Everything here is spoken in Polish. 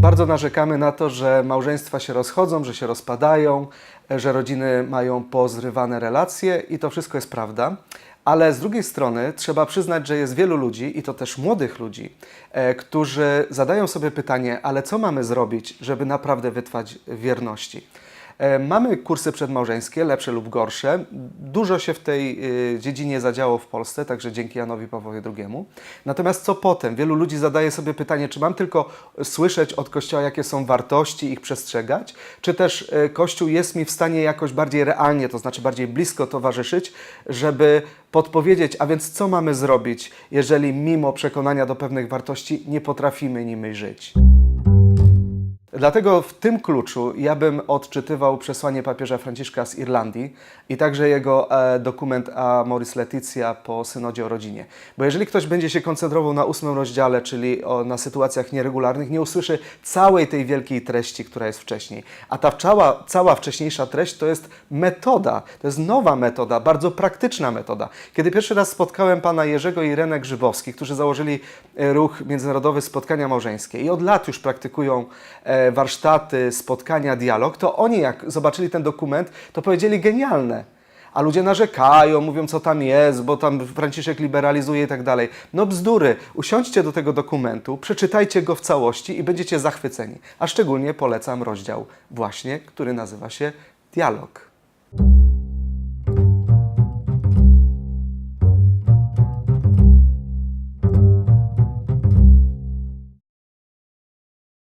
Bardzo narzekamy na to, że małżeństwa się rozchodzą, że się rozpadają, że rodziny mają pozrywane relacje i to wszystko jest prawda. Ale z drugiej strony trzeba przyznać, że jest wielu ludzi, i to też młodych ludzi, e, którzy zadają sobie pytanie, ale co mamy zrobić, żeby naprawdę wytrwać wierności? E, Mamy kursy przedmałżeńskie, lepsze lub gorsze. Dużo się w tej y, dziedzinie zadziało w Polsce, także dzięki Janowi Pawłowi II. Natomiast co potem? Wielu ludzi zadaje sobie pytanie, czy mam tylko słyszeć od Kościoła, jakie są wartości, ich przestrzegać, czy też y, Kościół jest mi w stanie jakoś bardziej realnie, to znaczy bardziej blisko towarzyszyć, żeby podpowiedzieć, a więc co mamy zrobić, jeżeli mimo przekonania do pewnych wartości nie potrafimy nimi żyć. Dlatego w tym kluczu ja bym odczytywał przesłanie papieża Franciszka z Irlandii i także jego e, dokument Amoris Laetitia po synodzie o rodzinie. Bo jeżeli ktoś będzie się koncentrował na ósmym rozdziale, czyli na sytuacjach nieregularnych, nie usłyszy całej tej wielkiej treści, która jest wcześniej. A ta cała, cała wcześniejsza treść to jest metoda, to jest nowa metoda, bardzo praktyczna metoda. Kiedy pierwszy raz spotkałem pana Jerzego i Irenę Grzybowskich, którzy założyli e, ruch międzynarodowy Spotkania Małżeńskie i od lat już praktykują e, warsztaty, spotkania, dialog, to oni jak zobaczyli ten dokument, to powiedzieli genialne. A ludzie narzekają, mówią co tam jest, bo tam Franciszek liberalizuje i tak dalej. No bzdury. Usiądźcie do tego dokumentu, przeczytajcie go w całości i będziecie zachwyceni. A szczególnie polecam rozdział właśnie, który nazywa się Dialog.